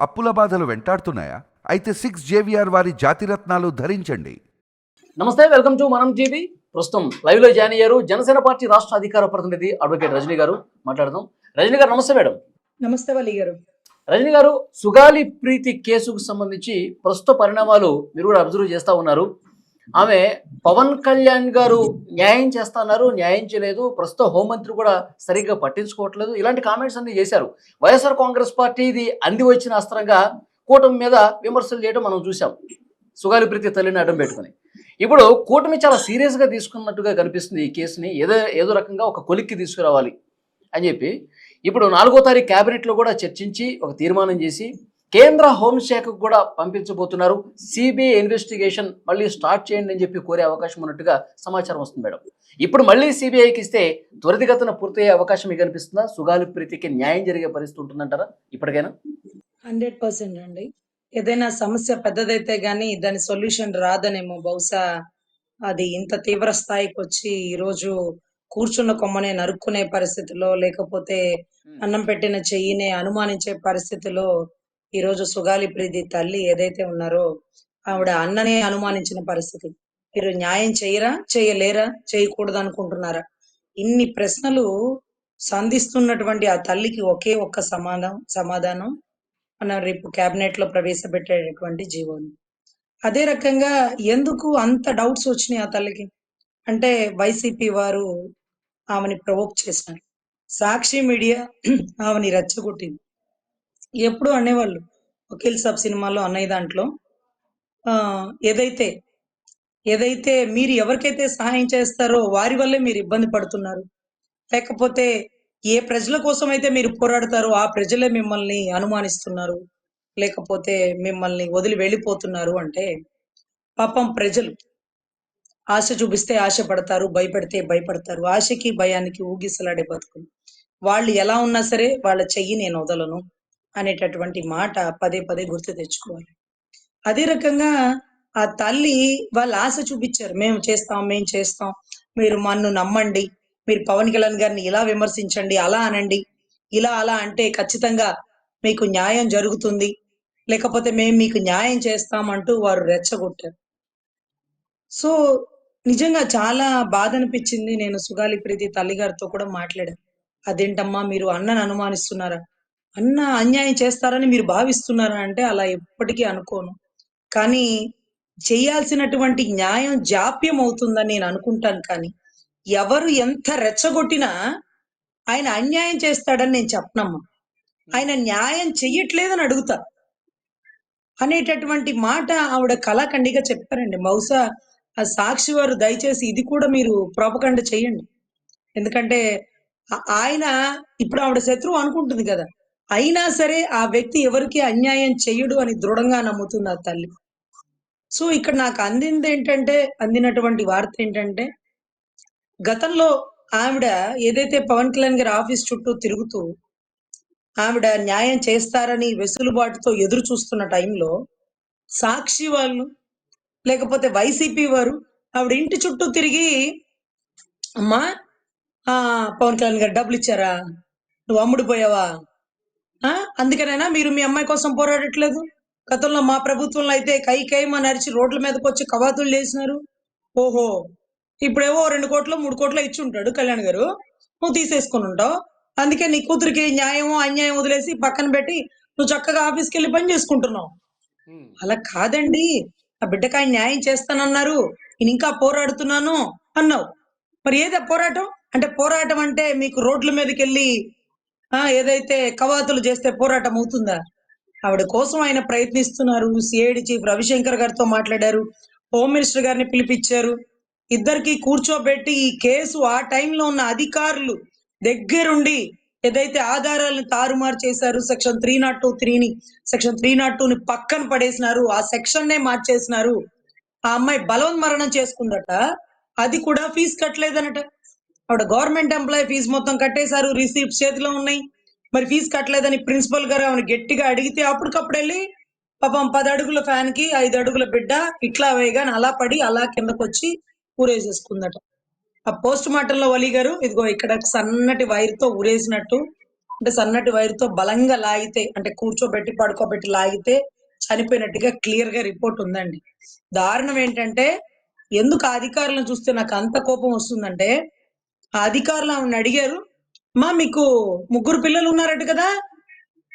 అప్పుల బాధలు వెంటాడుతున్నాయా? అయితే సిక్స్ జేవిఆర్ వారి జాతిరత్నాలు ధరించండి. నమస్తే వెల్కమ్ టు మనం టీవీ. ప్రస్తుతం లైవ్లో జాయిన్ అయ్యారు జనసేన పార్టీ రాష్ట్ర అధికార ప్రతినిధి అడ్వకేట్ రజనీ గారు. మాట్లాడదాం. రజనీ గారు నమస్తే మేడం. నమస్తే వలి గారు. రజనీ గారు సుగాలి ప్రీతి కేసుకు సంబంధించి ప్రస్తుత పరిణామాలు మీరు కూడా అబ్జర్వ్ చేస్తా ఉన్నారు. ఆమె పవన్ కళ్యాణ్ గారు న్యాయం చేస్తున్నారు న్యాయం చేయలేదు. ప్రస్తుత హోంమంత్రి కూడా సరిగ్గా పట్టించుకోవట్లేదు. ఇలాంటి కామెంట్స్ అన్ని చేశారు. వైఎస్ఆర్ కాంగ్రెస్ పార్టీది అంది వచ్చిన అస్త్రంగా కూటమి మీద విమర్శలు చేయడం మనం చూసాం సుగాలి ప్రీతి తల్లిని అడ్డం పెట్టుకుని. ఇప్పుడు కూటమి చాలా సీరియస్గా తీసుకున్నట్టుగా కనిపిస్తుంది ఈ కేసుని. ఏదో ఏదో రకంగా ఒక కొలిక్కి తీసుకురావాలి అని చెప్పి. ఇప్పుడు నాలుగో తారీఖు క్యాబినెట్లో కూడా చర్చించి ఒక తీర్మానం చేసి కేంద్ర హోంశాఖకు కూడా పంపించబోతున్నారు. సిబిఐ ఇన్వెస్టిగేషన్ మళ్ళీ స్టార్ట్ చేయండి అని చెప్పి కోరే అవకాశం ఉన్నట్టుగా సమాచారం వస్తుంది మేడం. ఇప్పుడు మళ్ళీ సిబిఐకి ఇస్తే త్వరితగతిన పూర్తయ్యే అవకాశం మీకు కనిపిస్తుందా సుగాలి ప్రీతికి న్యాయం జరిగే పరిస్థితి ఉంటుందంటారా? ఇప్పటికైనా? హండ్రెడ్ పర్సెంట్ అండి. ఏదైనా సమస్య పెద్దదైతే గానీ దాని సొల్యూషన్ రాదనేమో. బహుశా అది ఇంత తీవ్ర స్థాయికి వచ్చి ఈ రోజు కూర్చున్న కొమ్మనే నరుక్కునే పరిస్థితిలో లేకపోతే అన్నం పెట్టిన చెయ్యినే అనుమానించే పరిస్థితిలో ఈ రోజు సుగాలి ప్రీతి తల్లి ఏదైతే ఉన్నారో ఆవిడ అన్ననే అనుమానించిన పరిస్థితి. మీరు న్యాయం చేయరా చేయలేరా చేయకూడదు అనుకుంటున్నారా ఇన్ని ప్రశ్నలు సంధిస్తున్నటువంటి ఆ తల్లికి ఒకే ఒక్క సమాధానం సమాధానం మన రేపు కేబినెట్లో ప్రవేశపెట్టేటటువంటి జీవోని అదే రకంగా ఎందుకు అంత డౌట్స్ వచ్చినాయి ఆ తల్లికి? అంటే వైసీపీ వారు ఆమెని ప్రవోక్ చేసినారు. సాక్షి మీడియా ఆమెని రెచ్చగొట్టింది. ఎప్పుడు అనేవాళ్ళు. వకీల్ సాబ్ సినిమాలో అన్నయ్య దాంట్లో. ఆ ఏదైతే ఏదైతే మీరు ఎవరికైతే సహాయం చేస్తారో వారి వల్లే మీరు ఇబ్బంది పడుతున్నారు. లేకపోతే ఏ ప్రజల కోసం అయితే మీరు పోరాడతారో ఆ ప్రజలే మిమ్మల్ని అనుమానిస్తున్నారు. లేకపోతే మిమ్మల్ని వదిలి వెళ్ళిపోతున్నారు అంటే పాపం ప్రజలు ఆశ చూపిస్తే ఆశ పడతారు భయపెడితే భయపడతారు. ఆశకి భయానికి ఊగిసలాడే బతుకులు. వాళ్ళు ఎలా ఉన్నా సరే వాళ్ళ చెయ్యి నేను వదలను. అనేటటువంటి మాట పదే పదే గుర్తు తెచ్చుకోవాలి. అదే రకంగా ఆ తల్లి వాళ్ళ ఆశ చూపించారు. మేము చేస్తాం మేము చేస్తాం. మీరు మన్ను నమ్మండి. మీరు పవన్ కళ్యాణ్ గారిని ఇలా విమర్శించండి అలా అనండి. ఇలా అలా అంటే ఖచ్చితంగా మీకు న్యాయం జరుగుతుంది. లేకపోతే మేము మీకు న్యాయం చేస్తాం అంటూ వారు రెచ్చగొట్టారు. సో నిజంగా చాలా బాధ అనిపించింది. నేను సుగాలి ప్రీతి తల్లి గారితో కూడా మాట్లాడాను. అదేంటమ్మా మీరు అన్నను అనుమానిస్తున్నారా? అన్న అన్యాయం చేస్తారని మీరు భావిస్తున్నారా అంటే అలా ఎప్పటికీ అనుకోను. కానీ చేయాల్సినటువంటి న్యాయం జాప్యం అవుతుందని నేను అనుకుంటాను కానీ ఎవరు ఎంత రెచ్చగొట్టినా ఆయన అన్యాయం చేస్తాడని నేను చెప్పనమ్మా. ఆయన న్యాయం చెయ్యట్లేదని అడుగుతా. అనేటటువంటి మాట ఆవిడ కళాఖండిగా చెప్పారండి. బహుశా ఆ సాక్షి వారు దయచేసి ఇది కూడా మీరు ప్రోపకండ చేయండి. ఎందుకంటే ఆయన ఇప్పుడు ఆవిడ శత్రువు అనుకుంటుంది కదా. అయినా సరే ఆ వ్యక్తి ఎవరికి అన్యాయం చెయ్యడు అని దృఢంగా నమ్ముతుంది ఆ తల్లి. సో ఇక్కడ నాకు అందింది ఏంటంటే అందినటువంటి వార్త ఏంటంటే గతంలో ఆవిడ ఏదైతే పవన్ కళ్యాణ్ గారి ఆఫీస్ చుట్టూ తిరుగుతూ ఆవిడ న్యాయం చేస్తారని వెసులుబాటుతో ఎదురు చూస్తున్న టైంలో సాక్షి వాళ్ళు లేకపోతే వైసీపీ వారు ఆవిడ ఇంటి చుట్టూ తిరిగి అమ్మా పవన్ కళ్యాణ్ గారు డబ్బులు ఇచ్చారా? నువ్వు అమ్ముడు పోయావా అందుకనేనా మీరు మీ అమ్మాయి కోసం పోరాడట్లేదు? గతంలో మా ప్రభుత్వంలో అయితే కై కైమ నరిచి రోడ్ల మీదకి వచ్చి కవాతులు చేసినారు ఓహో! ఇప్పుడేవో రెండు కోట్లు మూడు కోట్లు ఇచ్చి ఉంటాడు కళ్యాణ్ గారు. నువ్వు తీసేసుకుని ఉంటావు. అందుకే నీ కూతురికి న్యాయమో అన్యాయం వదిలేసి పక్కన పెట్టి నువ్వు చక్కగా ఆఫీస్కి వెళ్ళి పని చేసుకుంటున్నావు. అలా కాదండి. ఆ బిడ్డకి ఆయన న్యాయం చేస్తానన్నారు. నేను ఇంకా పోరాడుతున్నాను అన్నావు. మరి ఏదా పోరాటం? అంటే పోరాటం అంటే మీకు రోడ్ల మీదకి వెళ్ళి ఏదైతే కవాతులు చేస్తే పోరాటం అవుతుందా? ఆవిడ కోసం ఆయన ప్రయత్నిస్తున్నారు. సిఐడి చీఫ్ రవిశంకర్ గారితో మాట్లాడారు. హోమ్ మినిస్టర్ గారిని పిలిపించారు. ఇద్దరికి కూర్చోబెట్టి ఈ కేసు ఆ టైంలో ఉన్న అధికారులు దగ్గరుండి ఏదైతే ఆధారాలను తారుమారు చేశారు సెక్షన్ త్రీ నాట్ టూ త్రీని సెక్షన్ త్రీ నాట్ టూ ని పక్కన పడేసినారు. ఆ సెక్షన్ నే మార్చేసినారు. ఆ అమ్మాయి బలవన్మరణం చేసుకుందట. అది కూడా ఫీజు కట్టలేదనట. ఆవిడ గవర్నమెంట్ ఎంప్లాయీ ఫీజు మొత్తం కట్టేశారు రిసీప్ట్ చేతిలో ఉన్నాయి. మరి ఫీజు కట్టలేదని ప్రిన్సిపల్ గారు ఆమెను గట్టిగా అడిగితే అప్పటికప్పుడు వెళ్ళి పాపం పది అడుగుల ఫ్యాన్కి ఐదు అడుగుల బిడ్డ ఇట్లా వేయగానే అలా పడి అలా కిందకు వచ్చి ఊరేసేసుకుందట. ఆ పోస్ట్ మార్టం లో వలి గారు ఇదిగో ఇక్కడ సన్నటి వైర్తో ఊరేసినట్టు అంటే సన్నటి వైరుతో బలంగా లాగితే అంటే కూర్చోబెట్టి పడుకోబెట్టి లాగితే చనిపోయినట్టుగా క్లియర్గా రిపోర్ట్ ఉందండి. దారుణం ఏంటంటే ఎందుకు అధికారులను చూస్తే నాకు అంత కోపం వస్తుందంటే ఆ అధికారులు ఆమెను అడిగారు మా మీకు ముగ్గురు పిల్లలు ఉన్నారట కదా?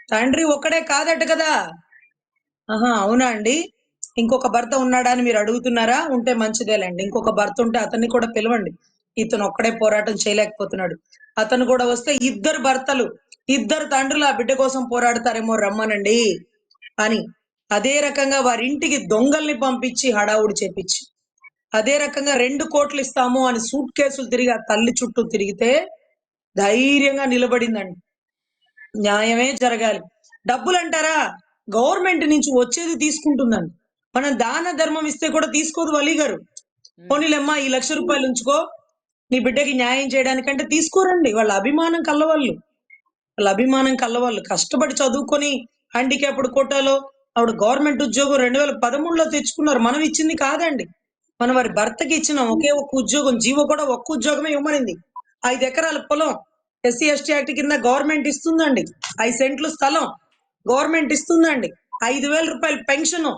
తండ్రి ఒక్కడే కాదట కదా? ఆహా అవునా అండి? ఇంకొక భర్త ఉన్నాడా అని మీరు అడుగుతున్నారా? ఉంటే మంచిదేలేండి. ఇంకొక భర్త ఉంటే అతన్ని కూడా పిలవండి. ఇతను ఒక్కడే పోరాటం చేయలేకపోతున్నాడు. అతను కూడా వస్తే ఇద్దరు భర్తలు ఇద్దరు తండ్రులు ఆ బిడ్డ కోసం పోరాడతారేమో రమ్మనండి అని అదే రకంగా వారి ఇంటికి దొంగల్ని పంపించి హడావుడి చేపించి అదే రకంగా రెండు కోట్లు ఇస్తాము అని సూట్ కేసులు తిరిగి ఆ తల్లి చుట్టూ తిరిగితే ధైర్యంగా నిలబడిందండి. న్యాయమే జరగాలి. డబ్బులు అంటారా గవర్నమెంట్ నుంచి వచ్చేది తీసుకుంటుందండి. మనం దాన ధర్మం ఇస్తే కూడా తీసుకోదు వలి గారు. పోనీలమ్మా ఈ లక్ష రూపాయలు ఉంచుకో. నీ బిడ్డకి న్యాయం చేయడానికంటే తీసుకోరండి. వాళ్ళ అభిమానం కల్లవాళ్ళు. వాళ్ళ అభిమానం కల్లవాళ్ళు. కష్టపడి చదువుకొని హ్యాండిక్యాప్డ్ కోటాలో ఆవిడ గవర్నమెంట్ ఉద్యోగం రెండు వేల పదమూడులో తెచ్చుకున్నారు. మనం ఇచ్చింది కాదండి. మనం వారి భర్తకి ఇచ్చిన ఒకే ఒక్క ఉద్యోగం జీవో కూడా ఒక్క ఉద్యోగమే ఇవ్వమనింది. ఐదు ఎకరాల పొలం ఎస్సీ ఎస్టీ యాక్ట్ కింద గవర్నమెంట్ ఇస్తుందండి. ఐదు సెంట్లు స్థలం గవర్నమెంట్ ఇస్తుందండి. ఐదు వేల రూపాయల పెన్షన్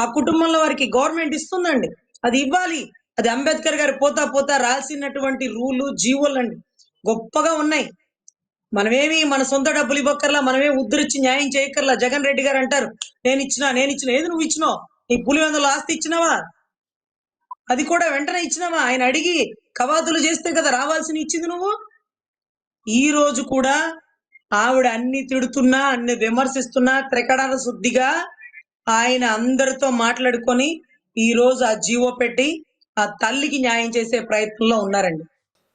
ఆ కుటుంబంలో వారికి గవర్నమెంట్ ఇస్తుందండి. అది ఇవ్వాలి. అది అంబేద్కర్ గారు పోతా పోతా రాల్సినటువంటి రూలు జీవోలు అండి. గొప్పగా ఉన్నాయి. మనమేమి మన సొంత డబ్బులు ఇవ్వక్కర్లా మనమే ఉద్ధరించి న్యాయం చేయక్కర్లా. జగన్ రెడ్డి గారు అంటారు నేను ఇచ్చినా నేను ఇచ్చిన ఏది నువ్వు ఇచ్చినావు? నీ పులివెందులో ఆస్తి ఇచ్చినావా? అది కూడా వెంటనే ఇచ్చినావా? ఆయన అడిగి కవాతులు చేస్తే కదా రావాల్సిన ఇచ్చింది నువ్వు? ఈ రోజు కూడా ఆవిడ అన్ని తిడుతున్నా అన్ని విమర్శిస్తున్నా త్రికడాల శుద్ధిగా ఆయన అందరితో మాట్లాడుకొని ఈ రోజు ఆ జీవో పెట్టి ఆ తల్లికి న్యాయం చేసే ప్రయత్నంలో ఉన్నారండి.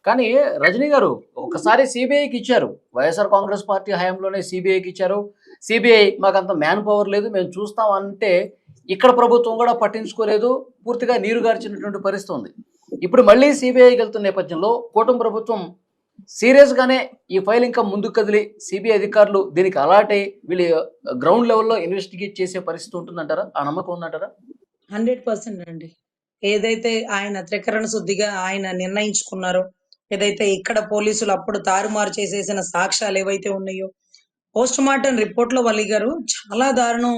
కానీ రజనీ గారు ఒకసారి సిబిఐకి ఇచ్చారు. వైఎస్ఆర్ కాంగ్రెస్ పార్టీ హయాంలోనే సిబిఐకి ఇచ్చారు. సిబిఐ మాకు అంత మ్యాన్ పవర్ లేదు మేము చూస్తాం అంటే ఇక్కడ ప్రభుత్వం కూడా పట్టించుకోలేదు. పూర్తిగా నీరు గార్చినటువంటి పరిస్థితి ఉంది. ఇప్పుడు మళ్ళీ సిబిఐకి వెళ్తున్న నేపథ్యంలో కూటమి ప్రభుత్వం సీరియస్గానే ఈ ఫైల్ ఇంకా ముందుకు కదిలి సిబిఐ అధికారులు దీనికి అలాట్ అయ్యి వీళ్ళు గ్రౌండ్ లెవెల్లో ఇన్వెస్టిగేట్ చేసే పరిస్థితి ఉంటుందంటారా? ఆ నమ్మకం ఉందంటారా? హండ్రెడ్ పర్సెంట్ అండి. ఏదైతే ఆయన త్రికరణ శుద్ధిగా ఆయన నిర్ణయించుకున్నారో ఏదైతే ఇక్కడ పోలీసులు అప్పుడు తారుమారు చేసేసిన సాక్ష్యాలు ఏవైతే ఉన్నాయో పోస్ట్ మార్టం రిపోర్ట్లో వల్లి గారు చాలా దారుణం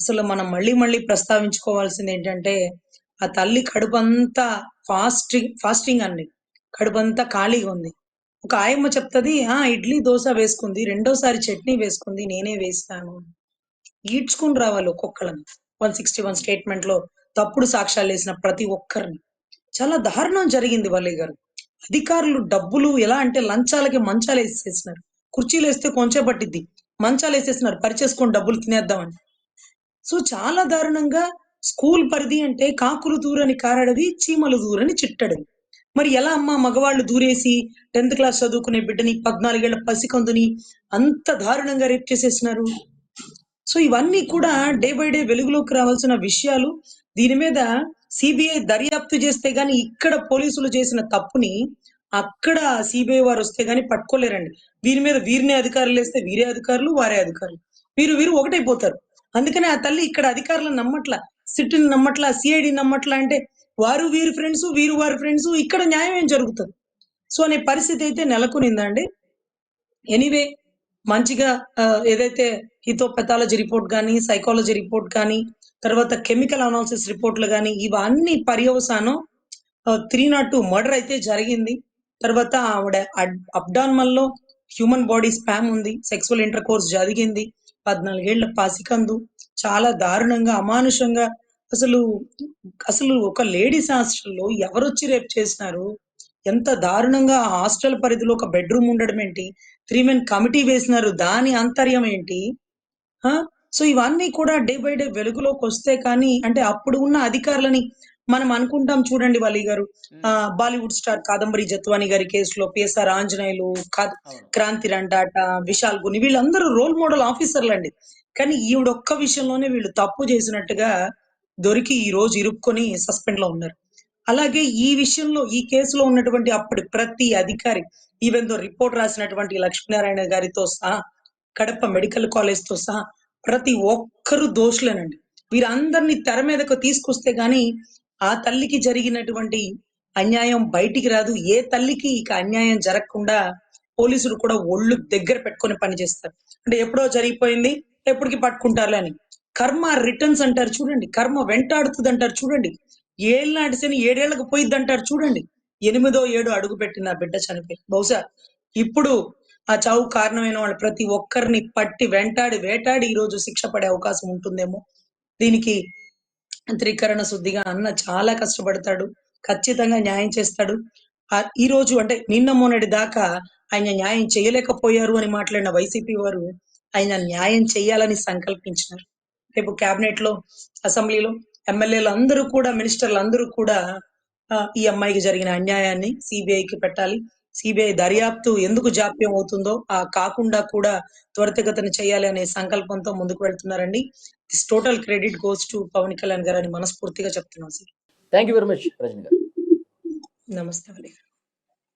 అసలు మనం మళ్ళీ మళ్ళీ ప్రస్తావించుకోవాల్సింది ఏంటంటే ఆ తల్లి కడుపంతా ఫాస్టింగ్ ఫాస్టింగ్ అండి. కడుపంతా ఖాళీగా ఉంది. ఒక ఆయమ్మ చెప్తుంది ఆ ఇడ్లీ దోశ వేసుకుంది రెండోసారి చట్నీ వేసుకుంది నేనే వేస్తాను. ఈడ్చుకుని రావాలి ఒక్కొక్కళ్ళని. వన్ సిక్స్టీ వన్ స్టేట్మెంట్లో తప్పుడు సాక్ష్యాలు వేసిన ప్రతి ఒక్కరిని. చాలా దారుణం జరిగింది వల్లి గారు. అధికారులు డబ్బులు ఎలా అంటే లంచాలకి మంచాలు వేసేసినారు. కుర్చీలు వేస్తే కొంచెం పట్టిద్ది. మంచాలు వేసేసినారు. పరిచేసుకొని డబ్బులు తినేద్దామని. సో చాలా దారుణంగా స్కూల్ పరిధి అంటే కాకులు దూరని కారడవి చీమలు దూరని చిట్టడవి మరి ఎలా అమ్మ మగవాళ్ళు దూరేసి టెన్త్ క్లాస్ చదువుకునే బిడ్డని పద్నాలుగేళ్ళ పసికందుని అంత దారుణంగా రేప్ చేసేసినారు? సో ఇవన్నీ కూడా డే బై డే వెలుగులోకి రావాల్సిన విషయాలు. దీని మీద సిబిఐ దర్యాప్తు చేస్తే గాని ఇక్కడ పోలీసులు చేసిన తప్పుని అక్కడ సిబిఐ వారు వస్తే గాని పట్టుకోలేరండి. వీరి మీద వీరినే అధికారులు వేస్తే వీరే అధికారులు వారే అధికారులు. వీరు వీరు ఒకటైపోతారు. అందుకనే ఆ తల్లి ఇక్కడ అధికారులను నమ్మట్ల సిట్ని నమ్మట్ల సిఐడి నమ్మట్ల అంటే వారు వీరి ఫ్రెండ్స్ వీరు వారి ఫ్రెండ్స్ ఇక్కడ న్యాయం ఏం జరుగుతుంది? సో అనే పరిస్థితి అయితే నెలకొనిందండి ఎనీవే మంచిగా ఏదైతే హితోపెథాలజీ రిపోర్ట్ కానీ సైకాలజీ రిపోర్ట్ కానీ తర్వాత కెమికల్ అనాలిసిస్ రిపోర్ట్లు కానీ ఇవన్నీ పర్యవసానం త్రీ నాట్ టూ మర్డర్ అయితే జరిగింది. తర్వాత ఆవిడ అబ్డాన్మల్లో హ్యూమన్ బాడీ స్పామ్ ఉంది సెక్సువల్ ఇంటర్ కోర్స్ జరిగింది. పద్నాలుగేళ్ళ పాసికందు చాలా దారుణంగా అమానుషంగా అసలు అసలు ఒక లేడీస్ హాస్టల్లో ఎవరొచ్చి రేపు చేసినారు? ఎంత దారుణంగా ఆ హాస్టల్ పరిధిలో ఒక బెడ్రూమ్ ఉండడం ఏంటి? త్రీ మెన్ కమిటీ వేసినారు దాని అంతర్యం ఏంటి? సో ఇవన్నీ కూడా డే బై డే వెలుగులోకి వస్తే కానీ అంటే అప్పుడు ఉన్న అధికారులని మనం అనుకుంటాం చూడండి వలి గారు. ఆ బాలీవుడ్ స్టార్ కాదంబరి జత్వాని గారి కేసులో పిఎస్ఆర్ ఆంజనేయులు క్రాంతి రండాట విశాల్ గుని వీళ్ళందరూ రోల్ మోడల్ ఆఫీసర్లు అండి. కానీ ఈవిడ ఒక్క విషయంలోనే వీళ్ళు తప్పు చేసినట్టుగా దొరికి ఈ రోజు ఇరుక్కొని సస్పెండ్లో ఉన్నారు. అలాగే ఈ విషయంలో ఈ కేసులో ఉన్నటువంటి అప్పటి ప్రతి అధికారి ఈవెన్ దో రిపోర్ట్ రాసినటువంటి లక్ష్మీనారాయణ గారితో సహా కడప మెడికల్ కాలేజ్తో సహా ప్రతి ఒక్కరు దోషులేనండి. వీరందరినీ తెర మీదకు తీసుకొస్తే గాని ఆ తల్లికి జరిగినటువంటి అన్యాయం బయటికి రాదు. ఏ తల్లికి ఇక అన్యాయం జరగకుండా పోలీసులు కూడా ఒళ్ళు దగ్గర పెట్టుకొని పనిచేస్తారు అంటే ఎప్పుడో జరిగిపోయింది ఎప్పటికి పట్టుకుంటారు అని. కర్మ రిటర్న్స్ అంటారు చూడండి. కర్మ వెంటాడుతుంది అంటారు చూడండి. ఏళ్ళు నాటి ఏడేళ్ళకు పోయిద్ది అంటారు చూడండి. ఎనిమిదో ఏడు అడుగు పెట్టిన బిడ్డ చనిపోయి బహుశా ఇప్పుడు ఆ చావు కారణమైన వాళ్ళు ప్రతి ఒక్కరిని పట్టి వెంటాడి వేటాడి ఈ రోజు శిక్ష పడే అవకాశం ఉంటుందేమో. దీనికి త్రికరణ శుద్ధిగా అన్న చాలా కష్టపడతాడు. ఖచ్చితంగా న్యాయం చేస్తాడు. ఈ రోజు అంటే నిన్న మొన్నటి దాకా ఆయన న్యాయం చేయలేకపోయారు అని మాట్లాడిన వైసీపీ వారు ఆయన న్యాయం చేయాలని సంకల్పించినారు. రేపు కేబినెట్లో అసెంబ్లీలో ఎమ్మెల్యేలు అందరూ కూడా మినిస్టర్లు అందరూ కూడా ఈ అమ్మాయికి జరిగిన అన్యాయాన్ని సిబిఐకి పెట్టాలి. సిబిఐ దర్యాప్తు ఎందుకు జాప్యం అవుతుందో ఆ కాకుండా కూడా త్వరితగతిన చేయాలి అనే సంకల్పంతో ముందుకు వెళ్తున్నారండి. This total credit goes to Pawan Kalyan గారు అని మనస్ఫూర్తిగా చెప్తున్నాం sir. Thank you very much Rajani గారు నమస్తే